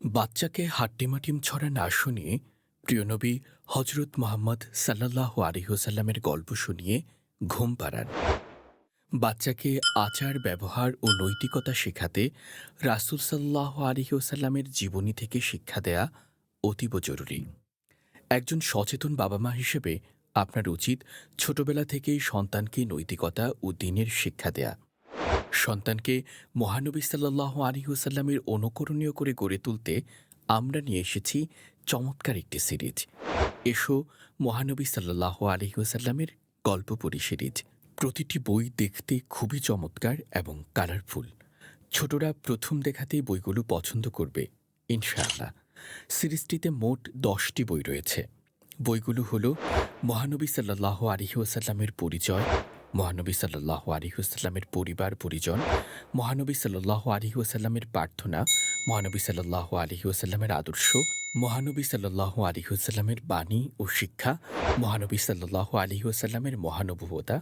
বাচ্চাকে হাট্টিমাটিম ছড়া না শুনিয়ে প্রিয়নবী হজরত মোহাম্মদ সাল্লাহ আলিহসাল্লামের গল্প শুনিয়ে ঘুম পাড়ান। বাচ্চাকে আচার, ব্যবহার ও নৈতিকতা শেখাতে রাসুল সাল্লাহ আলিহসাল্লামের জীবনী থেকে শিক্ষা দেয়া অতীব জরুরি। একজন সচেতন বাবা মা হিসেবে আপনার উচিত ছোটবেলা থেকেই সন্তানকে নৈতিকতা ও দিনের শিক্ষা দেয়া। সন্তানকে মহানবী সাল্লাহ আলিহুসাল্লামের অনুকরণীয় করে গড়ে তুলতে আমরা নিয়ে এসেছি চমৎকার একটি সিরিজ। এসো মহানবী সাল্লাহ আলিহুসাল্লামের গল্প পড়ি সিরিজ। প্রতিটি বই দেখতে খুবই চমৎকার এবং কালারফুল। ছোটরা প্রথম দেখাতেই বইগুলো পছন্দ করবে, ইনশাআল্লাহ। সিরিজটিতে মোট দশটি বই রয়েছে। বইগুলো হলো মহানবী সাল্লাহ আলিহাসাল্লামের পরিচয় মহানবী সাল্লাহ আলিহাসাল্লামের পরিবার, পরিজন, মহানবী সাল্লাহ আলিহাসাল্লামের প্রার্থনা, মহানবী সাল্লাহ আলিহাসাল্লামের আদর্শ, মহানবী সাল্লাহ আলিহাসাল্লামের বাণী ও শিক্ষা, মহানবী সাল্লাহ আলিহাসাল্লামের মহানুভবতা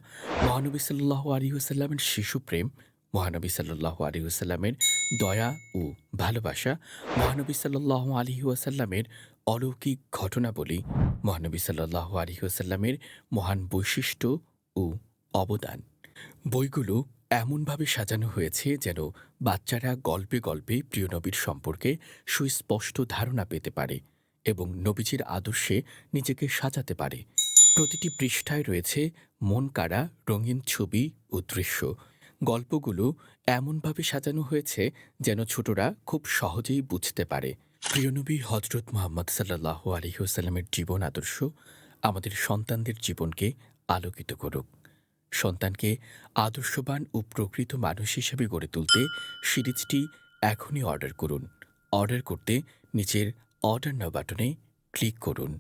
মহানবী সাল্লাহ আলিহাসাল্লামের শিশুপ্রেম মহানবী সাল্লাহ আলিহাসাল্লামের দয়া ও ভালোবাসা, মহানবী সাল্লাহ আলিহাসাল্লামের অলৌকিক ঘটনাবলী, মহানবী সাল্লাহ আলিহাসাল্লামের মহান বৈশিষ্ট্য ও অবদান। বইগুলো এমনভাবে সাজানো হয়েছে যেন বাচ্চারা গল্পে গল্পে প্রিয় নবীর সম্পর্কে সুস্পষ্ট ধারণা পেতে পারে এবং নবীজির আদর্শে নিজেকে সাজাতে পারে। প্রতিটি পৃষ্ঠায় রয়েছে মন কাড়া, রঙিন ছবি ও দৃশ্য। গল্পগুলো এমনভাবে সাজানো হয়েছে যেন ছোটরা খুব সহজেই বুঝতে পারে। প্রিয়নবী হজরত মোহাম্মদ সাল্লাহ আলহিহসাল্লামের জীবন আদর্শ আমাদের সন্তানদের জীবনকে আলোকিত করুক। সন্তানকে আদর্শবান ও প্রকৃত মানুষ হিসেবে গড়ে তুলতে সিরিজটি এখনই অর্ডার করুন। অর্ডার করতে নিচের অর্ডার নাও বাটনে ক্লিক করুন।